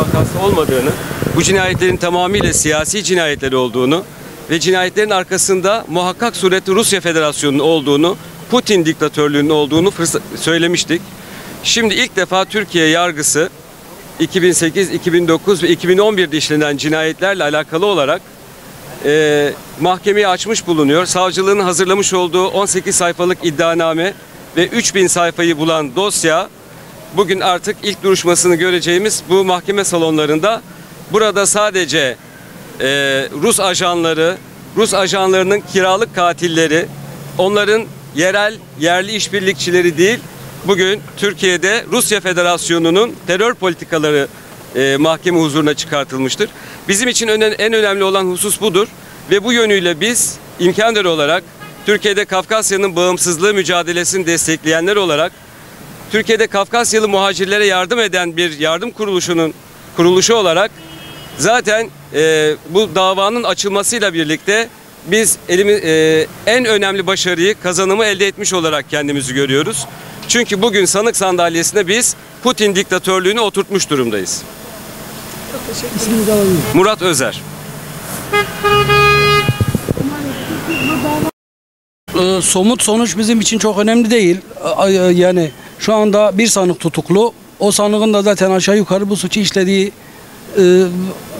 vakası olmadığını, bu cinayetlerin tamamıyla siyasi cinayetler olduğunu ve cinayetlerin arkasında muhakkak surette Rusya Federasyonu'nun olduğunu, Putin diktatörlüğünün olduğunu söylemiştik. Şimdi ilk defa Türkiye yargısı 2008, 2009 ve 2011'de işlenen cinayetlerle alakalı olarak e, mahkemeyi açmış bulunuyor. Savcılığın hazırlamış olduğu 18 sayfalık iddianame ve 3000 sayfayı bulan dosya bugün artık ilk duruşmasını göreceğimiz bu mahkeme salonlarında. Burada sadece e, Rus ajanları, Rus ajanlarının kiralık katilleri, onların yerel, yerli işbirlikçileri değil, bugün Türkiye'de Rusya Federasyonu'nun terör politikaları e, mahkeme huzuruna çıkartılmıştır. Bizim için öne- en önemli olan husus budur ve bu yönüyle biz imkanları olarak Türkiye'de Kafkasya'nın bağımsızlığı mücadelesini destekleyenler olarak Türkiye'de Kafkasyalı muhacirlere yardım eden bir yardım kuruluşunun kuruluşu olarak zaten e, bu davanın açılmasıyla birlikte biz elimi, e, en önemli başarıyı kazanımı elde etmiş olarak kendimizi görüyoruz. Çünkü bugün sanık sandalyesine biz Putin diktatörlüğünü oturtmuş durumdayız. Murat Özer. Ee, somut sonuç bizim için çok önemli değil. Ee, Yani şu anda bir sanık tutuklu. O sanığın da zaten aşağı yukarı bu suçu işlediği e,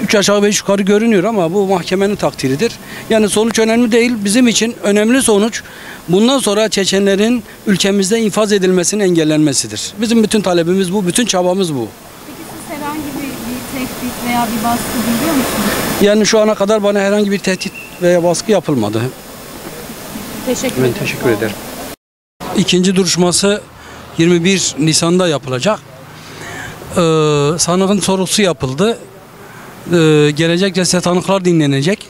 üç aşağı beş yukarı görünüyor ama bu mahkemenin takdiridir. Yani sonuç önemli değil. Bizim için önemli sonuç bundan sonra Çeçenlerin ülkemizde infaz edilmesinin engellenmesidir. Bizim bütün talebimiz bu, bütün çabamız bu. Peki siz herhangi bir, tehdit veya bir baskı duyuyor musunuz? Yani şu ana kadar bana herhangi bir tehdit veya baskı yapılmadı. Teşekkür Ben ederim. teşekkür ederim. İkinci duruşması 21 Nisan'da yapılacak. Ee, sanığın sorusu yapıldı. Ee, gelecek ceset tanıklar dinlenecek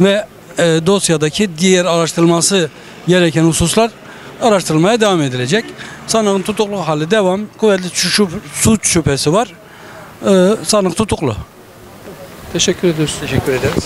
ve e, dosyadaki diğer araştırılması gereken hususlar araştırılmaya devam edilecek. Sanığın tutuklu hali devam. Kuvvetli şü- suç şüphesi var. Ee, sanık tutuklu. Teşekkür ediyoruz. Teşekkür ederiz.